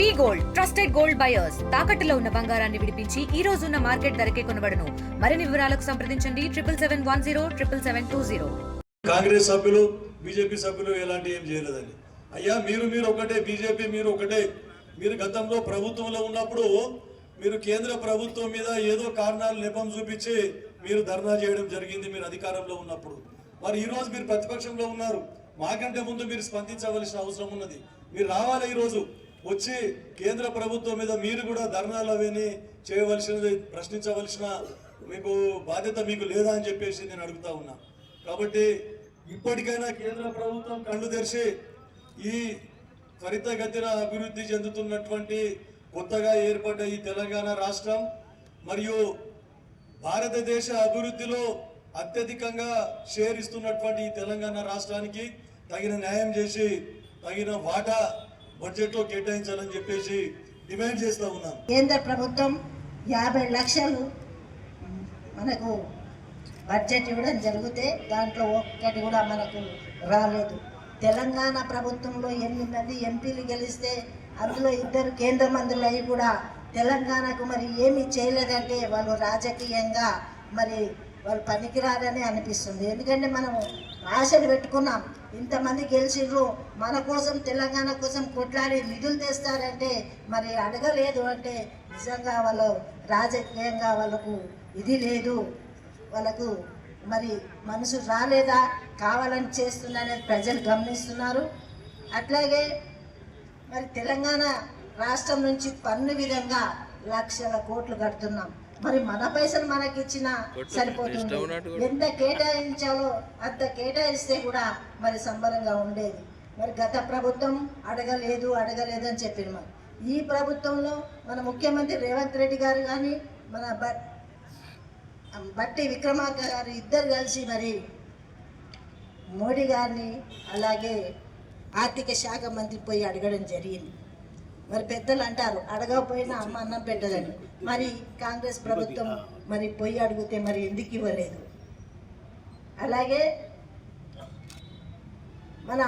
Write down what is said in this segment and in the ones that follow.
V gold trusted gold buyers. తాకట్టులో ఉన్న బంగారాన్ని విడిపించి ఈ రోజు ఉన్న మార్కెట్ ధరకే కొనబడను. మరిన్ని వివరాలకు సంప్రదించండి triple seven one zero triple seven two zero. Congress సభ్యులు బీజేపీ సభ్యులు ఎలాంటి ఏం చేయలేదని అయ్యా మీరు మీరు ఒకటే బీజేపీ మీరు ఒకటే. మీరు గతంలో ప్రభుత్వంలో ఉన్నప్పుడు మీరు కేంద్ర ప్రభుత్వం మీద ఏదో కారణాలు నెపం చూపించి మీరు ధర్నా చేయడం జరిగింది మీరు అధికారంలో ఉన్నప్పుడు. మరి ఈరోజు మీరు ప్రతిపక్షంలో ఉన్నారు. మాకంటే ముందు మీరు స్పందించవలసిన అవసరం ఉన్నది. మీరు రావాలి ఈరోజు. వచ్చి కేంద్ర ప్రభుత్వం మీద మీరు కూడా ధర్నాలు అవన్నీ చేయవలసినది ప్రశ్నించవలసిన మీకు బాధ్యత మీకు లేదా అని చెప్పేసి నేను అడుగుతా ఉన్నా. కాబట్టి ఇప్పటికైనా కేంద్ర ప్రభుత్వం కళ్ళు తెరిచి ఈ త్వరితగతిన అభివృద్ధి చెందుతున్నటువంటి కొత్తగా ఏర్పడ్డ ఈ తెలంగాణ రాష్ట్రం మరియు భారతదేశ అభివృద్ధిలో అత్యధికంగా షేర్ ఇస్తున్నటువంటి ఈ తెలంగాణ రాష్ట్రానికి తగిన న్యాయం చేసి తగిన వాటా బడ్జెట్లో కేటాయించాలని చెప్పేసి డిమాండ్ చేస్తా ఉన్నాం. కేంద్ర ప్రభుత్వం యాభై లక్షలు మనకు బడ్జెట్ ఇవ్వడం జరిగితే దాంట్లో ఒక్కటి కూడా మనకు రాలేదు. తెలంగాణ ప్రభుత్వంలో ఎనిమిది మంది ఎంపీలు గెలిస్తే అందులో ఇద్దరు కేంద్ర మంత్రులు అయి కూడా తెలంగాణకు మరి ఏమీ చేయలేదంటే వాళ్ళు రాజకీయంగా మరి వాళ్ళు పనికిరారని అనిపిస్తుంది. ఎందుకంటే మనం ఆశలు పెట్టుకున్నాం. ఇంతమంది గెలిచిర్రు మన కోసం తెలంగాణ కోసం కొట్లాడి నిధులు తెస్తారంటే మరి అడగలేదు అంటే నిజంగా వాళ్ళు రాజకీయంగా వాళ్ళకు ఇది లేదు. వాళ్ళకు మరి మనసు రాలేదా? కావాలని చేస్తుందనేది ప్రజలు గమనిస్తున్నారు. అట్లాగే మరి తెలంగాణ రాష్ట్రం నుంచి పన్ను విధంగా లక్షల కోట్లు కడుతున్నాం. మరి మన పైసలు మనకి ఇచ్చినా సరిపోతుంది. ఎంత కేటాయించాలో అంత కేటాయిస్తే కూడా మరి సంబరంగా ఉండేది. మరి గత ప్రభుత్వం అడగలేదు అడగలేదు అని చెప్పింది మరి. ఈ ప్రభుత్వంలో మన ముఖ్యమంత్రి రేవంత్ రెడ్డి గారు కానీ మన బట్టి విక్రమార్క గారు ఇద్దరు కలిసి మరి మోడీ గారిని అలాగే ఆర్థిక శాఖ మంత్రి పోయి అడగడం జరిగింది. మరి పెద్దలు అంటారు అడగకపోయినా అమ్మ అన్నం పెట్టదని. మరి కాంగ్రెస్ ప్రభుత్వం మరి పోయి అడిగితే మరి ఎందుకు ఇవ్వలేదు? అలాగే మన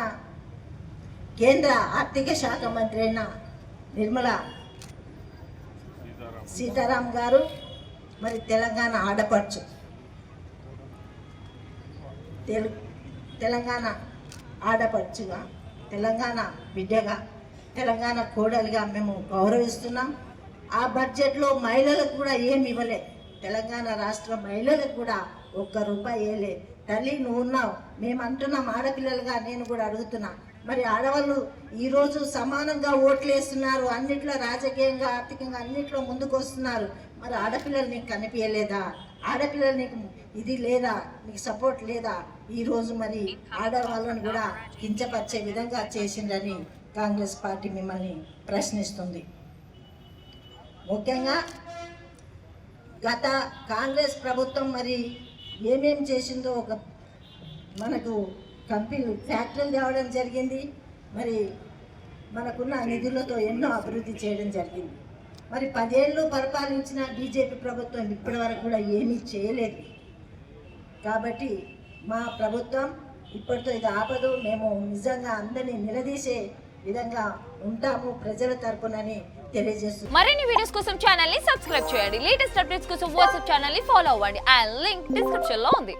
కేంద్ర ఆర్థిక శాఖ మంత్రి అయిన నిర్మలా సీతారాం గారు మరి తెలంగాణ ఆడపడుచు. తెలు తెలంగాణ ఆడపడుచుగా తెలంగాణ బిడ్డగా తెలంగాణ కోడలుగా మేము గౌరవిస్తున్నాం. ఆ బడ్జెట్లో మహిళలకు కూడా ఏమి ఇవ్వలే. తెలంగాణ రాష్ట్ర మహిళలకు కూడా ఒక్క రూపాయి వేయలే తల్లి నువ్వు ఉన్నావు. మేము అంటున్నాం ఆడపిల్లలుగా నేను కూడా అడుగుతున్నా. మరి ఆడవాళ్ళు ఈరోజు సమానంగా ఓట్లు వేస్తున్నారు అన్నిట్లో రాజకీయంగా ఆర్థికంగా అన్నిట్లో ముందుకు వస్తున్నారు మరి ఆడపిల్లలు నీకు కనిపించలేదా ఆడపిల్లలు నీకు ఇది లేదా? నీకు సపోర్ట్ లేదా? ఈరోజు మరి ఆడవాళ్ళను కూడా కించపరిచే విధంగా చేసిందని కాంగ్రెస్ పార్టీ మిమ్మల్ని ప్రశ్నిస్తుంది. ముఖ్యంగా గత కాంగ్రెస్ ప్రభుత్వం మరి ఏమేం చేసిందో ఒక మనకు కంపెనీ ఫ్యాక్టరీలు తేవడం జరిగింది. మరి మనకున్న నిధులతో ఎన్నో అభివృద్ధి చేయడం జరిగింది. మరి పదేళ్ళు పరిపాలించిన బీజేపీ ప్రభుత్వం ఇప్పటి వరకు కూడా ఏమీ చేయలేదు. కాబట్టి మా ప్రభుత్వం ఇప్పటితో ఇది ఆపదు. మేము నిజంగా అందరినీ నిలదీసే విధంగా ఉంటాము ప్రజల తరపునని తెలియజేస్తున్నాం మరిన్ని వీడియోస్ కోసం ఛానల్ని సబ్స్క్రైబ్ చేయండి. లేటెస్ట్ అప్డేట్స్ కోసం వాట్సాప్ ఛానల్ని ఫాలో అవ్వండి. ఆ లింక్ డిస్క్రిప్షన్లో ఉంది.